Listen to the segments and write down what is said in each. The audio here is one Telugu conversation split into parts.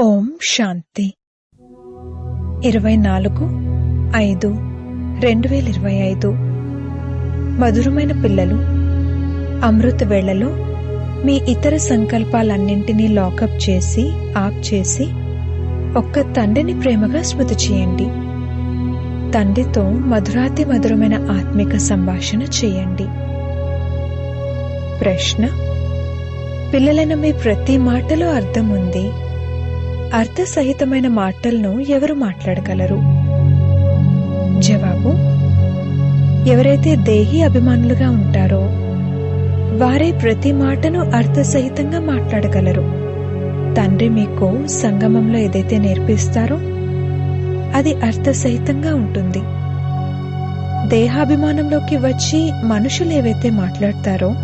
ఓం శాంతి. ఇరవై నాలుగు ఐదు రెండు వేల ఇరవై ఐదు. మధురమైన పిల్లలు అమృత వేళలో మీ ఇతర సంకల్పాలన్నింటినీ లాకప్ చేసి ఆప్ చేసి ఒక్క తండ్రిని ప్రేమగా స్మృతి చేయండి. తండ్రితో మధురాతి మధురమైన ఆత్మిక సంభాషణ చేయండి. ప్రశ్న పిల్లలైన మీ ప్రతి మాటలో అర్థం ఉంది అర్థసహితమైన మాటలను ఎవరు మాట్లాడగలరు? జవాబు ఎవరైతే దేహి అభిమానులుగా ఉంటారో వారే ప్రతి మాటను అర్థసహితంగా మాట్లాడగలరు. తండ్రి మీకు సంగమంలో ఏదైతే నేర్పిస్తారో అది అర్థసహితంగా ఉంటుంది. దేహాభిమానంలోకి వచ్చి మనుషులు ఏవైతే మాట్లాడతారో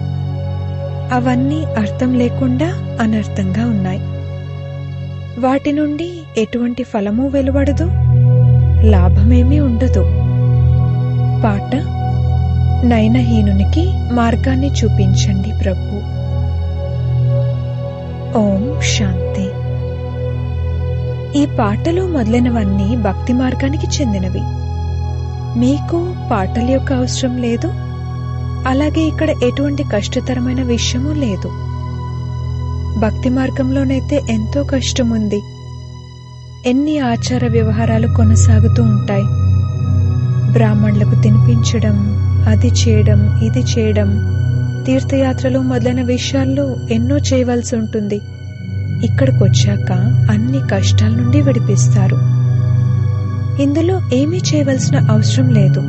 అవన్నీ అర్థం లేకుండా అనర్థంగా ఉన్నాయి. వాటి నుండి ఎటువంటి ఫలము వెలువడదు లాభమేమీ ఉండదు. పాట నయనహీనునికి మార్గాన్ని చూపించండి ప్రభు. ఓం శాంతి. ఈ పాటలు మొదలైనవన్నీ భక్తి మార్గానికి చెందినవి. మీకు పాటల యొక్క అవసరం లేదు. అలాగే ఇక్కడ ఎటువంటి కష్టతరమైన విషయము లేదు. భక్తి మార్గంలోనైతే ఎంతో కష్టం ఉంది ఎన్ని ఆచార వ్యవహారాలు కొనసాగుతూ ఉంటాయి. బ్రాహ్మణులకు తినిపించడం అది చేయడం ఇది చేయడం తీర్థయాత్రలు మొదలైన విషయాల్లో ఎన్నో చేయవలసి ఉంటుంది. ఇక్కడికొచ్చాక అన్ని కష్టాల నుండి విడిపిస్తారు. ఇందులో ఏమీ చేయవలసిన అవసరం లేదు.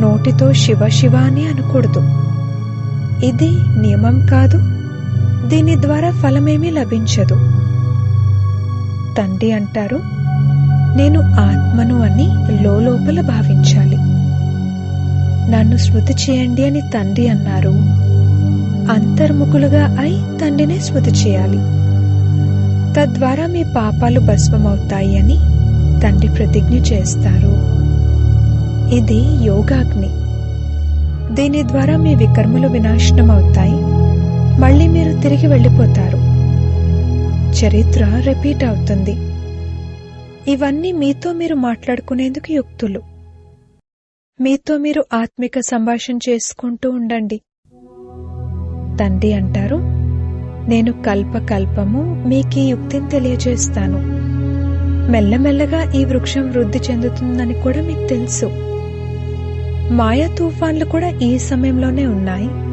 నోటితో శివ శివ అని అనకూడదు. ఇది నియమం కాదు. దీని ద్వారా ఫలమేమీ లభించదు. తండ్రి అంటారు నేను ఆత్మను అని లోపల భావించాలి. నన్ను స్మృతి చేయండి అని తండ్రి అన్నారు. అంతర్ముఖులుగా అయి తండ్రినే స్మృతి చేయాలి. తద్వారా మీ పాపాలు భస్మమవుతాయి అని తండ్రి ప్రతిజ్ఞ చేస్తారు. ఇది యోగాగ్ని. దీని ద్వారా మీ వికర్మలు వినాశనం అవుతాయి మళ్ళీ మీరు తిరిగి వెళ్ళిపోతారు. చరిత్ర రిపీట్ అవుతుంది. ఇవన్నీ మీతో మీరు మాట్లాడుకునేందుకు యుక్తులు. మీతో మీరు ఆత్మిక సంభాషణ చేసుకుంటూ ఉండండి. తండ్రి అంటారు నేను కల్పకల్పము మీకు ఈ యుక్తిని తెలియజేస్తాను. మెల్లమెల్లగా ఈ వృక్షం వృద్ధి చెందుతుందని కూడా మీకు తెలుసు. మాయా తుఫాన్లు కూడా ఈ సమయంలోనే ఉన్నాయి.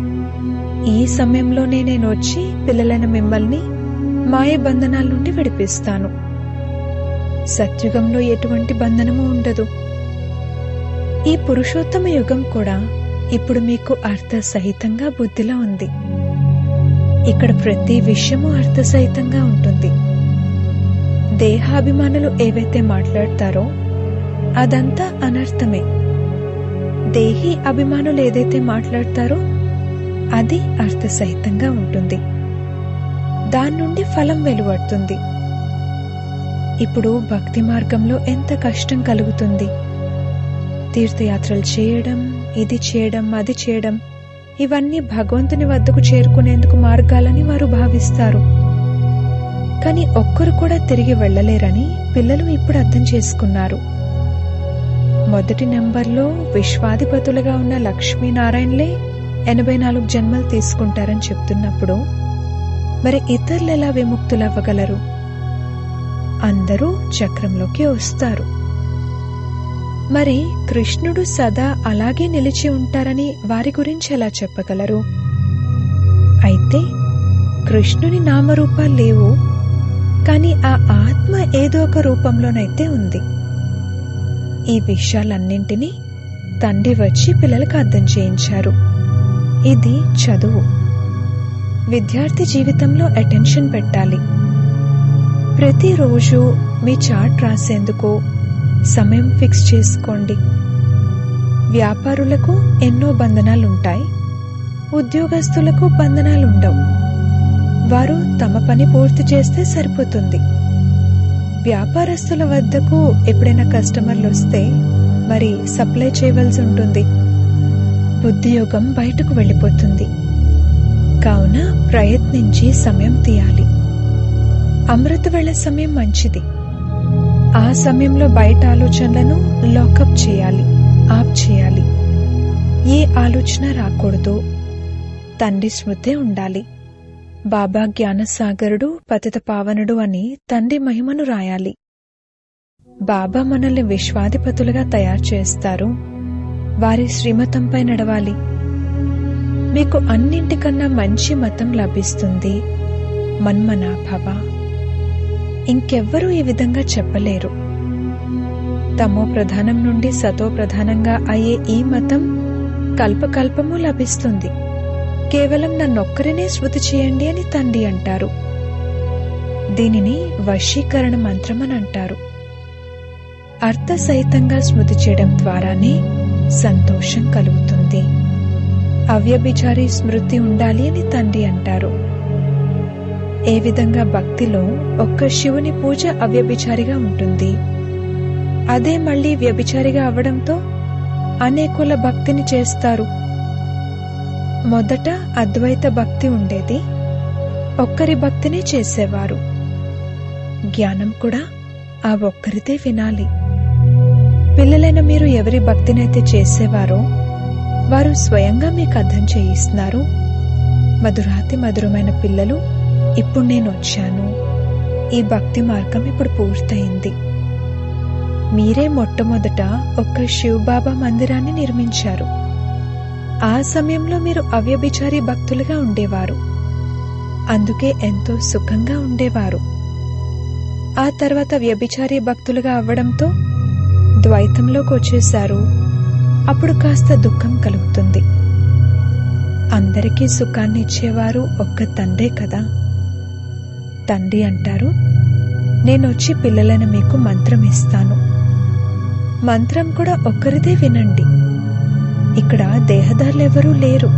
ఈ సమయంలోనే నేను వచ్చి పిల్లలైన మిమ్మల్ని మాయ బంధనాల నుండి విడిపిస్తాను. సత్యుగంలో ఎటువంటి బంధనము ఉండదు. ఈ పురుషోత్తమ యుగం కూడా ఇప్పుడు మీకు అర్థసహితంగా బుద్ధిలో ఉంది. ఇక్కడ ప్రతి విషయము అర్థసహితంగా ఉంటుంది. దేహాభిమానులు ఏవైతే మాట్లాడతారో అదంతా అనర్థమే. దేహి అభిమానులు ఏదైతే మాట్లాడతారో అది అర్థసహితంగా ఉంటుంది. దాని నుండి ఫలం వెలువడుతుంది. ఇప్పుడు భక్తి మార్గంలో ఎంత కష్టం కలుగుతుంది? తీర్థయాత్రలు చేయడం ఇది చేయడం అది చేయడం ఇవన్నీ భగవంతుని వద్దకు చేరుకునేందుకు మార్గాలని వారు భావిస్తారు. కానీ ఒక్కరు కూడా తిరిగి వెళ్ళలేరని పిల్లలు ఇప్పుడు అర్థం చేసుకున్నారు. మొదటి నెంబర్లో విశ్వాధిపతులుగా ఉన్న లక్ష్మీనారాయణలే ఎనభై నాలుగు జన్మలు తీసుకుంటారని చెప్తున్నప్పుడు మరి ఇతరులు ఎలా విముక్తులవ్వగలరు? అందరూ చక్రంలోకి వస్తారు. మరి కృష్ణుడు సదా అలాగే నిలిచి ఉంటారని వారి గురించి ఎలా చెప్పగలరు? అయితే కృష్ణుని నామరూపాలు లేవు కానీ ఆ ఆత్మ ఏదో ఒక రూపంలోనైతే ఉంది. ఈ విషయాలన్నింటినీ తండ్రి వచ్చి పిల్లలకు అర్థం చేయించారు. ఇది చదువు. విద్యార్థి జీవితంలో అటెన్షన్ పెట్టాలి. ప్రతిరోజు మీ చార్ట్ రాసేందుకు సమయం ఫిక్స్ చేసుకోండి. వ్యాపారులకు ఎన్నో బంధనాలుంటాయి. ఉద్యోగస్తులకు బంధనాలుండవు. వారు తమ పని పూర్తి చేస్తే సరిపోతుంది. వ్యాపారస్తుల వద్దకు ఎప్పుడైనా కస్టమర్లు వస్తే మరి సప్లై చేయవలసి ఉంటుంది బుద్ధియోగం బయటకు వెళ్ళిపోతుంది. కావున ప్రయత్నించి సమయం తీయాలి. అమృత వేళ సమయం మంచిది. ఆ సమయంలో బయట ఆలోచనలను లాకప్ చేయాలి ఆప్ చేయాలి. ఏ ఆలోచన రాకూడదు. తండ్రి స్మృతే ఉండాలి. బాబా జ్ఞానసాగరుడు పతిత పావనుడు అని తండ్రి మహిమను రాయాలి. బాబా మనల్ని విశ్వాధిపతులుగా తయారు చేస్తారు. వారి శ్రీమతంపై నడవాలి. మీకు అన్నింటికన్నా మంచి మతం లభిస్తుంది మన్మనాభవ. ఇంకెవ్వరూ ఈ విధంగా చెప్పలేరు. తమో ప్రధానం నుండి సతో ప్రధానంగా అయ్యే ఈ మతం కల్పకల్పము లభిస్తుంది. కేవలం నన్నొక్కరినే శృతి చేయండి అని తండ్రి అంటారు. దీనిని వశీకరణ మంత్రం అని అంటారు. అర్థసహితంగా స్మృతి చేయడం ద్వారానే సంతోషం కలుగుతుంది. అవ్యభిచారి స్మృతి ఉండాలి అని తండ్రి అంటారు. ఏ విధంగా భక్తిలో ఒక్క శివుని పూజ అవ్యభిచారిగా ఉంటుంది? అదే మళ్ళీ వ్యభిచారిగా అవడంతో అనేకుల భక్తిని చేస్తారు. మొదట అద్వైత భక్తి ఉండేది. ఒక్కరి భక్తిని చేసేవారు. జ్ఞానం కూడా ఆ ఒక్కరిదే వినాలి. పిల్లలైన మీరు ఎవరి భక్తినైతే చేసేవారో వారు స్వయంగా మీకు అర్థం చేయిస్తున్నారు. మధురాతి మధురమైన పిల్లలు ఇప్పుడు నేను వచ్చాను. ఈ భక్తి మార్గం ఇప్పుడు పూర్తయింది. మీరే మొట్టమొదట ఒక్క శివబాబా మందిరాన్ని నిర్మించారు. ఆ సమయంలో మీరు అవ్యభిచారి భక్తులుగా ఉండేవారు. అందుకే ఎంతో సుఖంగా ఉండేవారు. ఆ తర్వాత వ్యభిచారి భక్తులుగా అవ్వడంతో ద్వైతంలోకి వచ్చేశారు. అప్పుడు కాస్త దుఃఖం కలుగుతుంది. అందరికీ సుఖాన్ని ఇచ్చేవారు ఒక్క తండ్రే కదా. తండ్రి అంటారు నేనొచ్చి పిల్లలను మీకు మంత్రం ఇస్తాను. మంత్రం కూడా ఒక్కరిదే వినండి. ఇక్కడ దేహదారులెవరూ లేరు.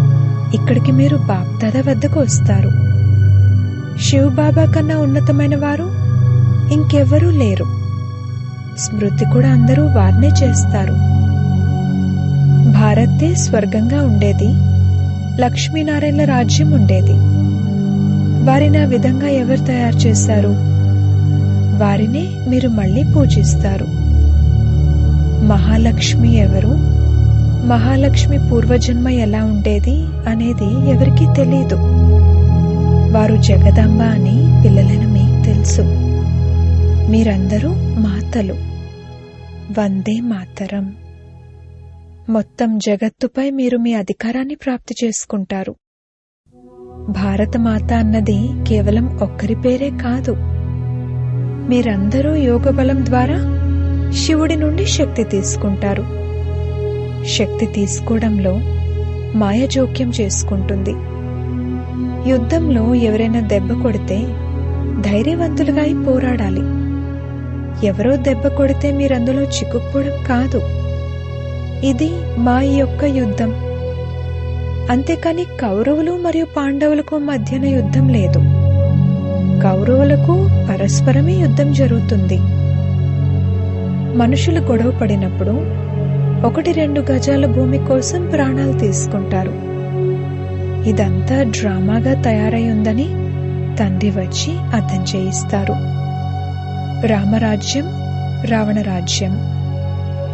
ఇక్కడికి మీరు బాప్దాద వద్దకు వస్తారు. శివ్ బాబా కన్నా ఉన్నతమైన వారు ఇంకెవ్వరూ లేరు. స్మృతి కూడా అందరూ వారినే చేస్తారు. భారతే స్వర్గంగా ఉండేది. లక్ష్మీనారాయణ రాజ్యం ఉండేది. వారిని ఆ విధంగా ఎవరు తయారు చేశారు? వారినే మీరు మళ్ళీ పూజిస్తారు. మహాలక్ష్మి ఎవరు? మహాలక్ష్మి పూర్వజన్మ ఎలా ఉండేది అనేది ఎవరికీ తెలియదు వారు జగదంబ అని పిల్లలను మీకు తెలుసు. మీరందరూ మా మాతలు వందే మాతరం. మొత్తం జగత్తుపై మీరు మీ అధికారాన్ని ప్రాప్తి చేసుకుంటారు. భారతమాత అన్నది కేవలం ఒక్కరి పేరే కాదు. మీరందరూ యోగ బలం ద్వారా శివుడి నుండి శక్తి తీసుకుంటారు. శక్తి తీసుకోవడంలో మాయ జోక్యం చేసుకుంటుంది. యుద్ధంలో ఎవరైనా దెబ్బ కొడితే ధైర్యవంతులుగా అయి పోరాడాలి. ఎవరో దెబ్బ కొడితే మీరందులో చిక్కుకుపోవడం కాదు. ఇది మా యొక్క యుద్ధం. అంతేకాని కౌరవులు మరియు పాండవులకు మధ్యన యుద్ధం లేదు. కౌరవులకు పరస్పరమే యుద్ధం జరుగుతుంది. మనుషులు గొడవ పడినప్పుడు ఒకటి రెండు గజాల భూమి కోసం ప్రాణాలు తీసుకుంటారు. ఇదంతా డ్రామాగా తయారై ఉందని తండ్రి వచ్చి అర్థం చేయిస్తారు. రామరాజ్యం రావణ రాజ్యం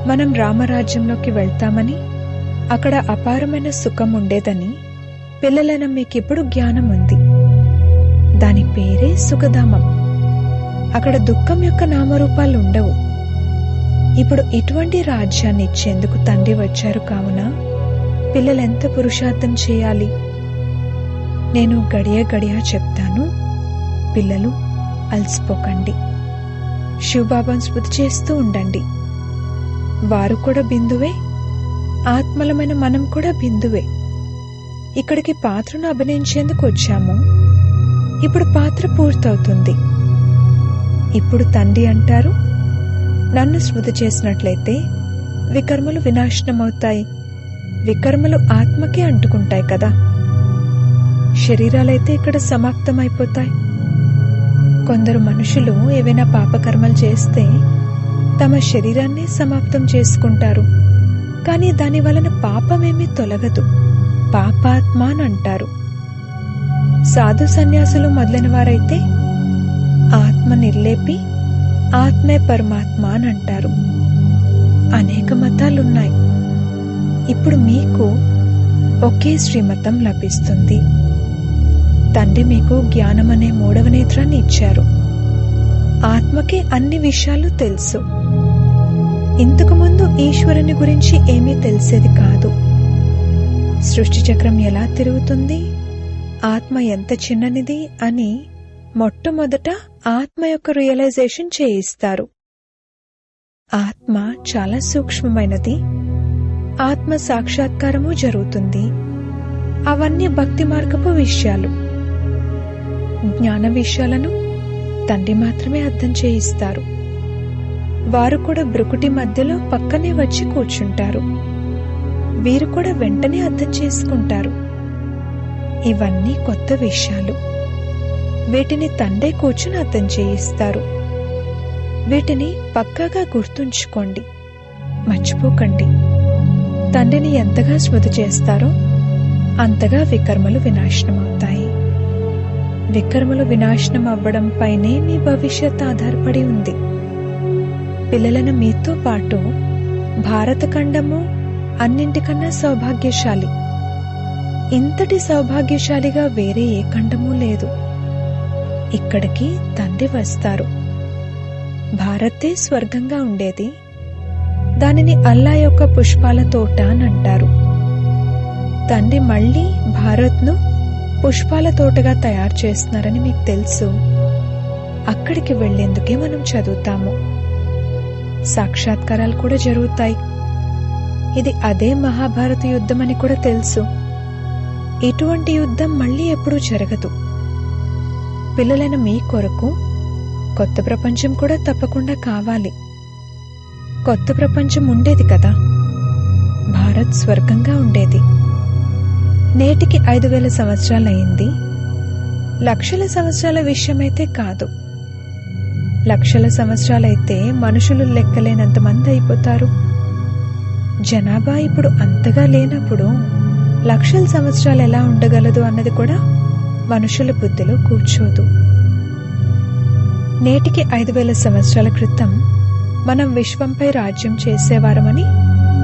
మనం రామరాజ్యంలోకి వెళ్తామని అక్కడ అపారమైన సుఖం ఉండేదని పిల్లలైన మీకిప్పుడు జ్ఞానం ఉంది. దాని పేరే సుఖధామం. అక్కడ దుఃఖం యొక్క నామరూపాలు ఉండవు ఇప్పుడు ఇటువంటి రాజ్యాన్ని ఇచ్చేందుకు తండ్రి వచ్చారు కావున పిల్లలెంత పురుషార్థం చేయాలి? నేను గడియ గడియ చెప్తాను. పిల్లలు అలసిపోకండి. శివబాబాను స్మృతి చేస్తూ ఉండండి. వారు కూడా బిందువే. ఆత్మలమైన మనం కూడా బిందువే. ఇక్కడికి పాత్రను అభినయించేందుకు వచ్చాము. ఇప్పుడు పాత్ర పూర్తవుతుంది. ఇప్పుడు తండ్రి అంటారు నన్ను స్మృతి చేసినట్లయితే వికర్మలు వినాశనమవుతాయి. వికర్మలు ఆత్మకే అంటుకుంటాయి కదా. శరీరాలైతే ఇక్కడ సమాప్తమైపోతాయి. కొందరు మనుషులు ఏవైనా పాపకర్మలు చేస్తే తమ శరీరాన్ని సమాప్తం చేసుకుంటారు. కానీ దాని వలన పాపమేమీ తొలగదు. పాపాత్మ అని అంటారు. సాధు సన్యాసులు మొదలైన వారైతే ఆత్మ నిర్లేపి ఆత్మే పరమాత్మ అని అంటారు. అనేక మతాలున్నాయి. ఇప్పుడు మీకు ఒకే శ్రీమతం లభిస్తుంది. తండ్రి మీకు జ్ఞానం అనే మూడవ నేత్రాన్ని ఇచ్చారు. ఆత్మకి అన్ని విషయాలు తెలుసు. ఇంతకు ముందు ఈశ్వరుని గురించి ఏమీ తెలిసేది కాదు. సృష్టి చక్రం ఎలా తిరుగుతుంది? ఆత్మ ఎంత చిన్ననిది అని మొట్టమొదట ఆత్మ యొక్క రియలైజేషన్ చేయిస్తారు. ఆత్మ చాలా సూక్ష్మమైనది. ఆత్మ సాక్షాత్కారము జరుగుతుంది. అవన్నీ భక్తి మార్గపు విషయాలు. జ్ఞాన విషయాలను తండ్రి మాత్రమే అర్థం చేయిస్తారు. వారు కూడా బ్రుకుటి మధ్యలో పక్కనే వచ్చి కూర్చుంటారు. వీరు కూడా వెంటనే అర్థం చేసుకుంటారు. ఇవన్నీ కొత్త విషయాలు. వీటిని తండే కూర్చుని అర్థం చేయిస్తారు. వీటిని పక్కాగా గుర్తుంచుకోండి. మర్చిపోకండి. తండ్రిని ఎంతగా స్మృతి చేస్తారో అంతగా వికర్మలు వినాశనమవుతాయి. విక్రములు వినాశనం అవ్వడం పైనే మీ భవిష్యత్ ఆధారపడి ఉంది. పిల్లలను మీతో పాటు భారత ఖండము అన్నింటికన్నా సౌభాగ్యశాలి. ఇంతటి సౌభాగ్యశాలిగా వేరే ఏ ఖండమూ లేదు. ఇక్కడికి తండ్రి వస్తారు. భారతే స్వర్గంగా ఉండేది. దానిని అల్లా యొక్క పుష్పాల తోట అని అంటారు. తండ్రి మళ్ళీ భారత్ను పుష్పాల తోటగా తయారు చేస్తున్నారని మీకు తెలుసు. అక్కడికి వెళ్ళేందుకే మనం చదువుతాము. సాక్షాత్కారాలు కూడా జరుగుతాయి. ఇది అదే మహాభారత యుద్ధం అని కూడా తెలుసు. ఇటువంటి యుద్ధం మళ్ళీ ఎప్పుడూ జరగదు. పిల్లలైన మీ కొరకు కొత్త ప్రపంచం కూడా తప్పకుండా కావాలి. కొత్త ప్రపంచం ఉండేది కదా. భారత్ స్వర్గంగా ఉండేది. నేటికి ఐదు వేల సంవత్సరాలయ్యింది. లక్షల సంవత్సరాల విషయమైతే కాదు. లక్షల సంవత్సరాలైతే మనుషులు లెక్కలేనంత మంది అయిపోతారు. జనాభా ఇప్పుడు అంతగా లేనప్పుడు లక్షల సంవత్సరాలు ఎలా ఉండగలదు అన్నది కూడా మనుషుల బుద్ధిలో కూర్చోదు. నేటికి ఐదు వేల సంవత్సరాల క్రితం మనం విశ్వంపై రాజ్యం చేసేవారమని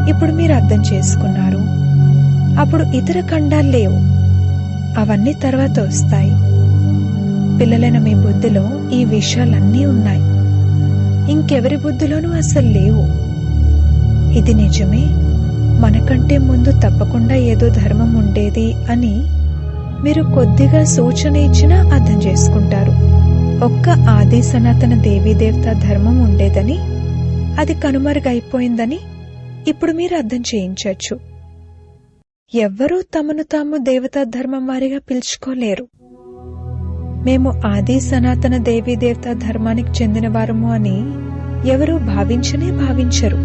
ఇప్పుడు మీరు అర్థం చేసుకున్నారు. అప్పుడు ఇతర ఖండాలు లేవు. అవన్నీ తర్వాత వస్తాయి. పిల్లలైన మీ బుద్ధిలో ఈ విషయాలన్నీ ఉన్నాయి. ఇంకెవరి బుద్ధిలోనూ అసలు లేవు. ఇది నిజమే. మనకంటే ముందు తప్పకుండా ఏదో ధర్మం ఉండేది అని మీరు కొద్దిగా సూచన ఇచ్చినా అర్థం చేసుకుంటారు. ఒక్క ఆది సనాతన దేవీదేవత ధర్మం ఉండేదని అది కనుమరుగైపోయిందని ఇప్పుడు మీరు అర్థం చేయించవచ్చు. ఎవ్వరూ తమను తాము దేవతా ధర్మం వారిగా పిలుచుకోలేరు. మేము ఆది సనాతన దేవీ దేవతా ధర్మానికి చెందినవారము అని ఎవరూ భావించనే భావించరు.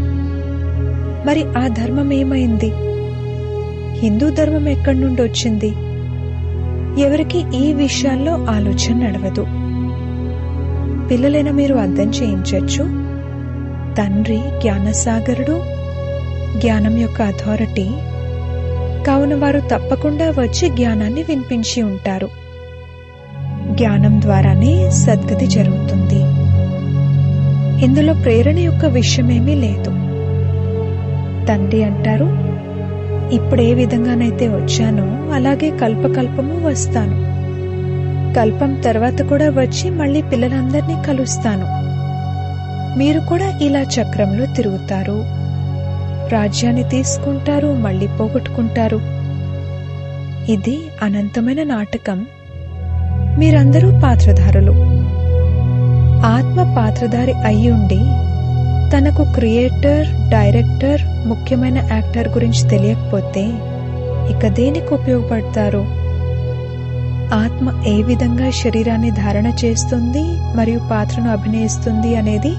మరి ఆ ధర్మం ఏమైంది? హిందూ ధర్మం ఎక్కడి నుండి వచ్చింది? ఎవరికి ఈ విషయాల్లో ఆలోచన నడవదు. పిల్లలైన మీరు అర్థం చేయించవచ్చు తండ్రి జ్ఞానసాగరుడు జ్ఞానం యొక్క అథారిటీ కావున వారు తప్పకుండా వచ్చి జ్ఞానాన్ని వినిపించి ఉంటారు. జ్ఞానం ద్వారానే సద్గతి జరుగుతుంది. ఇందులో ప్రేరణ యొక్క విషయమేమీ లేదు. తండ్రి అంటారు ఇప్పుడు ఏ విధంగానైతే వచ్చానో అలాగే కల్పకల్పము వస్తాను. కల్పం తర్వాత కూడా వచ్చి మళ్ళీ పిల్లలందరినీ కలుస్తాను. మీరు కూడా ఇలా చక్రంలో తిరుగుతారు. రాజ్యాన్ని తీసుకుంటారు మళ్ళీ పోగొట్టుకుంటారు. ఇది అనంతమైన నాటకం. మీరందరూ పాత్రధారులు. ఆత్మ పాత్రధారి అయ్యుండి తనకు క్రియేటర్ డైరెక్టర్ ముఖ్యమైన యాక్టర్ గురించి తెలియకపోతే ఇక దేనికి ఉపయోగపడతారు? ఆత్మ ఏ విధంగా శరీరాన్ని ధారణ చేస్తుంది మరియు పాత్రను అభినయిస్తుంది అనేది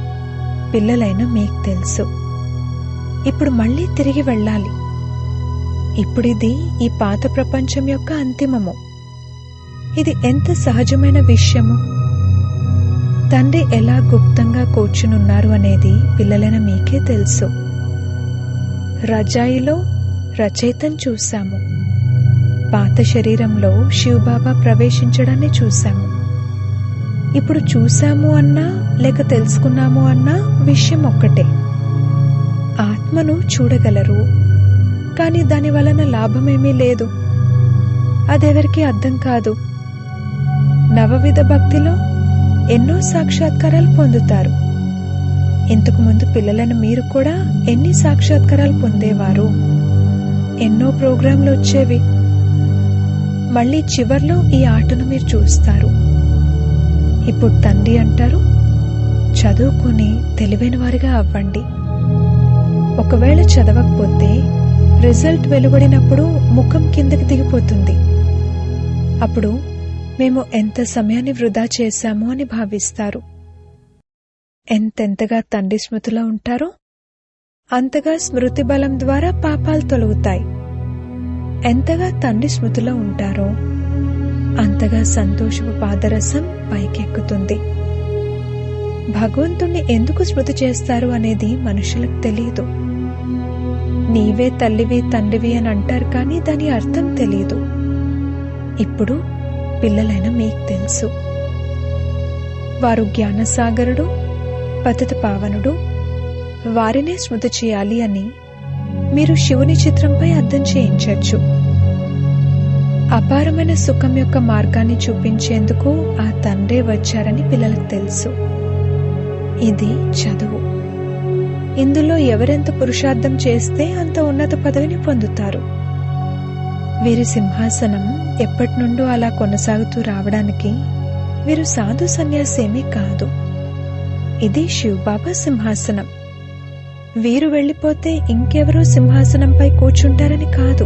పిల్లలైన మీకు తెలుసు. ఇప్పుడు మళ్ళీ తిరిగి వెళ్ళాలి. ఇప్పుడిది ఈ పాత ప్రపంచం యొక్క అంతిమము. ఇది ఎంత సహజమైన విషయము? తండ్రి ఎలా గుప్తంగా కూర్చునున్నారు అనేది పిల్లలైన మీకే తెలుసు. రజాయిలో రచయితను చూశాము. పాత శరీరంలో శివబాబా ప్రవేశించడాన్ని చూశాము. ఇప్పుడు చూసాము అన్నా లేక తెలుసుకున్నాము అన్నా విషయం ఒక్కటే. ఆత్మను చూడగలరు. కానీ దాని వలన లాభమేమీ లేదు. అదెవరికి అర్థం కాదు. నవవిధ భక్తిలో ఎన్నో సాక్షాత్కారాలు పొందుతారు. ఇంతకు ముందు పిల్లలను మీరు కూడా ఎన్ని సాక్షాత్కారాలు పొందేవారు? ఎన్నో ప్రోగ్రాంలు వచ్చేవి. మళ్ళీ చివర్లో ఈ ఆటను మీరు చూస్తారు. ఇప్పుడు తండ్రి అంటారు చదువుకుని తెలివైన వారిగా అవ్వండి. ఒకవేళ చదవకపోతే రిజల్ట్ వెలువడినప్పుడు ముఖం కిందకి దిగిపోతుంది. అప్పుడు మేము ఎంత సమయాన్ని వృధా చేశాము అని భావిస్తారు. ఎంతెంతగా తండ్రి స్మృతిలో ఉంటారో అంతగా స్మృతి బలం ద్వారా పాపాలు తొలగుతాయి. ఎంతగా తండ్రి స్మృతిలో ఉంటారో అంతగా సంతోషపు పాదరసం పైకెక్కుతుంది. భగవంతుణ్ణి ఎందుకు స్మృతి చేస్తారు అనేది మనుషులకు తెలియదు. నీవే తల్లివి తండ్రివి అని అంటారు కానీ దాని అర్థం తెలియదు ఇప్పుడు పిల్లలైన మీకు తెలుసు. వారు జ్ఞానసాగరుడు పతిత పావనుడు వారినే స్మృతి చేయాలి అని మీరు శివుని చిత్రంపై అర్థం చేయించవచ్చు. అపారమైన సుఖం యొక్క మార్గాన్ని చూపించేందుకు ఆ తండ్రే వచ్చారని పిల్లలకు తెలుసు. ఇది చదువు. ఇందులో ఎవరెంత పురుషార్థం చేస్తే అంత ఉన్నత పదవిని పొందుతారు. వీరి సింహాసనం ఎప్పటి నుండో అలా కొనసాగుతూ రావడానికి వీరు సాధు సన్యాసేమీ కాదు. ఇది శివబాబా సింహాసనం. వీరు వెళ్ళిపోతే ఇంకెవరో సింహాసనంపై కూర్చుంటారని కాదు.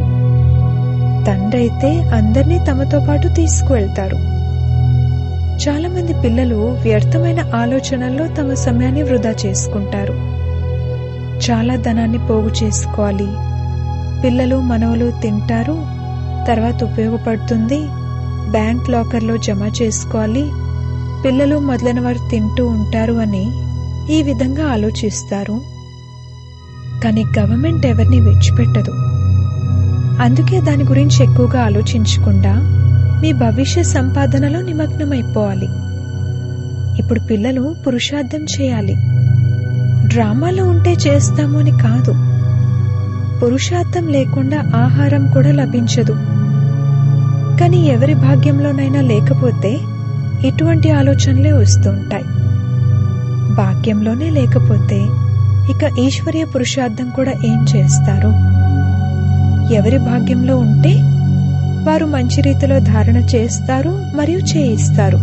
తండ్రి అయితే అందరినీ తమతో పాటు తీసుకువెళ్తారు. చాలామంది పిల్లలు వ్యర్థమైన ఆలోచనల్లో తమ సమయాన్ని వృధా చేసుకుంటారు. చాలా ధనాన్ని పోగు చేసుకోవాలి. పిల్లలు మనవలు తింటారు తర్వాత ఉపయోగపడుతుంది బ్యాంక్ లాకర్లో జమ చేసుకోవాలి. పిల్లలు మొదలైన వారు తింటూ ఉంటారు అని ఈ విధంగా ఆలోచిస్తారు. కానీ గవర్నమెంట్ ఎవరిని విడిచిపెట్టదు. అందుకే దాని గురించి ఎక్కువగా ఆలోచించకుండా మీ భవిష్య సంపాదనలో నిమగ్నమైపోవాలి. ఇప్పుడు పిల్లలు పురుషార్థం చేయాలి. డ్రామాలో ఉంటే చేస్తాము అని కాదు. పురుషార్థం లేకుండా ఆహారం కూడా లభించదు. కానీ ఎవరి భాగ్యంలోనైనా లేకపోతే ఇటువంటి ఆలోచనలే వస్తూ ఉంటాయి. భాగ్యంలోనే లేకపోతే ఇక ఈశ్వర్య పురుషార్థం కూడా ఏం చేస్తారు? ఎవరి భాగ్యంలో ఉంటే వారు మంచి రీతిలో ధారణ చేస్తారు మరియు చేయిస్తారు.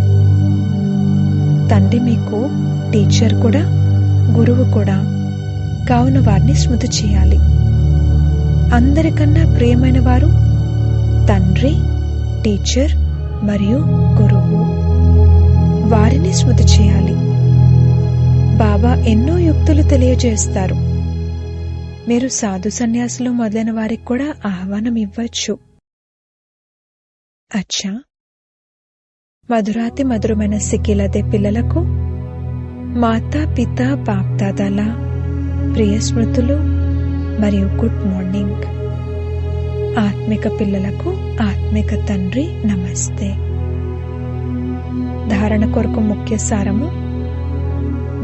తండ్రి మీకు టీచర్ కూడా గురువు కూడా కావున వారిని స్మృతి చేయాలి. అందరికన్నా ప్రియమైన వారు తండ్రి టీచర్ మరియు గురువు. వారిని స్మృతి చేయాలి. బాబా ఎన్నో యుక్తులు తెలియజేస్తారు. మీరు సాధు సన్యాసులు మొదలైన వారికి కూడా ఆహ్వానం ఇవ్వచ్చు. అచ్చా! మధురాతి మధురమైన సిక్కిలదే పిల్లలకు మాతా పిత బాప్దాదాల ప్రియ స్మృతులు మరియు గుడ్ మార్నింగ్. ఆత్మిక పిల్లలకు ఆత్మిక తండ్రి నమస్తే. ధారణ కొరకు ముఖ్య సారము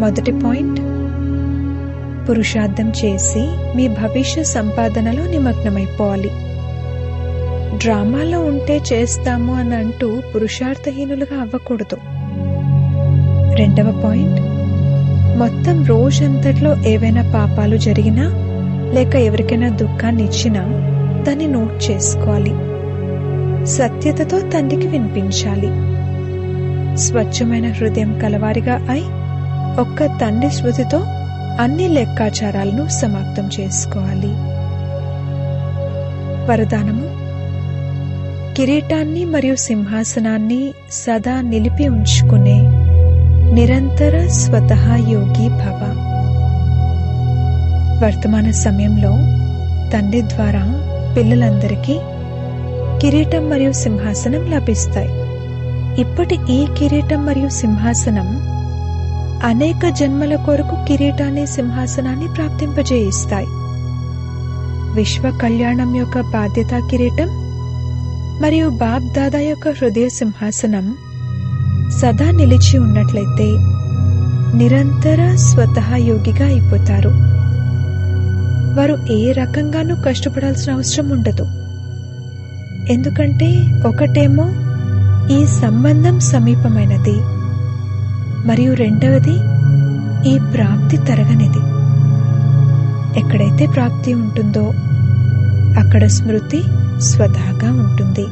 మొదటి పాయింట్. పురుషార్థం చేసి మీ భవిష్య సంపాదనలో నిమగ్నమైపోవాలి. డ్రామాలో ఉంటే చేస్తాము అని అంటూ పురుషార్థహీనులుగా అవ్వకూడదు. రెండవ పాయింట్. మొత్తం రోజంతట్లో ఏవైనా పాపాలు జరిగినా లేక ఎవరికైనా దుఃఖాన్ని ఇచ్చినా దాన్ని నోట్ చేసుకోవాలి. సత్యతతో తండ్రికి వినిపించాలి. స్వచ్ఛమైన హృదయం కలవారిగా అయి ఒక్క తండ్రి స్మృతితో అన్ని లెక్కాచారాలను సమాప్తం చేసుకోవాలి. వరదానము. కిరీటాన్ని మరియు సింహాసనాన్ని సదా నిలిపి ఉంచుకునే నిరంతర స్వతహా యోగి భవ. వర్తమాన సమయంలో తండ్రి ద్వారా పిల్లలందరికీ కిరీటం మరియు సింహాసనం లభిస్తాయి. ఇప్పటి ఈ కిరీటం మరియు సింహాసనం అనేక జన్మల కొరకు కిరీటాన్ని సింహాసనాన్ని ప్రాప్తింపజేయిస్తాయి. విశ్వ కళ్యాణం యొక్క బాధ్యత కిరీటం మరియు బాప్ దాదా యొక్క హృదయ సింహాసనం సదా నిలిచి ఉన్నట్లయితే నిరంతర స్వతహా యోగిగా అయిపోతారు. వారు ఏ రకంగానూ కష్టపడాల్సిన అవసరం ఉండదు. ఎందుకంటే ఒకటేమో ఈ సంబంధం సమీపమైనది మరియు రెండవది ఈ ప్రాప్తి తరగనిది. ఎక్కడైతే ప్రాప్తి ఉంటుందో అక్కడ స్మృతి స్వతహాగా ఉంటుంది.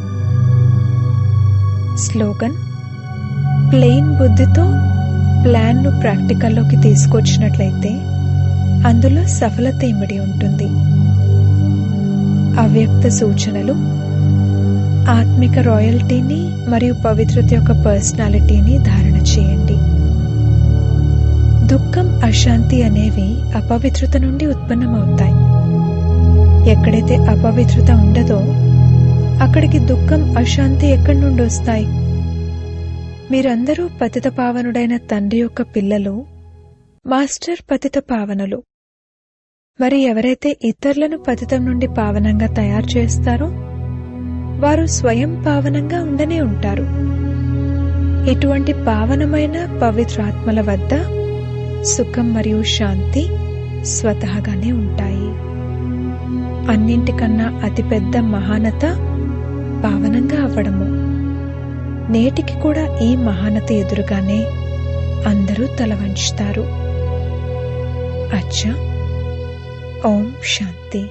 స్లోగన్ ప్లెయిన్ బుద్ధితో ప్లాన్ను ప్రాక్టికల్లోకి తీసుకొచ్చినట్లయితే అందులో సఫలత ఇమిడి ఉంటుంది. అవ్యక్త సూచనలు ఆత్మిక రాయల్టీని మరియు పవిత్రత యొక్క పర్సనాలిటీని ధారణ చేయండి. దుఃఖం అశాంతి అనేవి అపవిత్రత నుండి ఉత్పన్నమవుతాయి. ఎక్కడైతే అపవిత్రత ఉండదో అక్కడికి దుఃఖం అశాంతి ఎక్కడి నుండి వస్తాయి? మీరందరూ పతిత పావనుడైన తండ్రి యొక్క పిల్లలు మాస్టర్ పతిత పావనులు మరి ఎవరైతే ఇతరులను పతితం నుండి పావనంగా తయారు చేస్తారో వారు స్వయం పావనంగా ఉండనే ఉంటారు. ఇటువంటి పావనమైన పవిత్రాత్మల వద్ద సుఖం మరియు శాంతి స్వతహాగానే ఉంటాయి. అన్నింటికన్నా అతిపెద్ద మహానత పావనంగా అవ్వడము. నేటికి కూడా ఈ మహానత ఎదురుగానే అందరూ తల వంచుతారు. అచ్చా. ఓం శాంతి.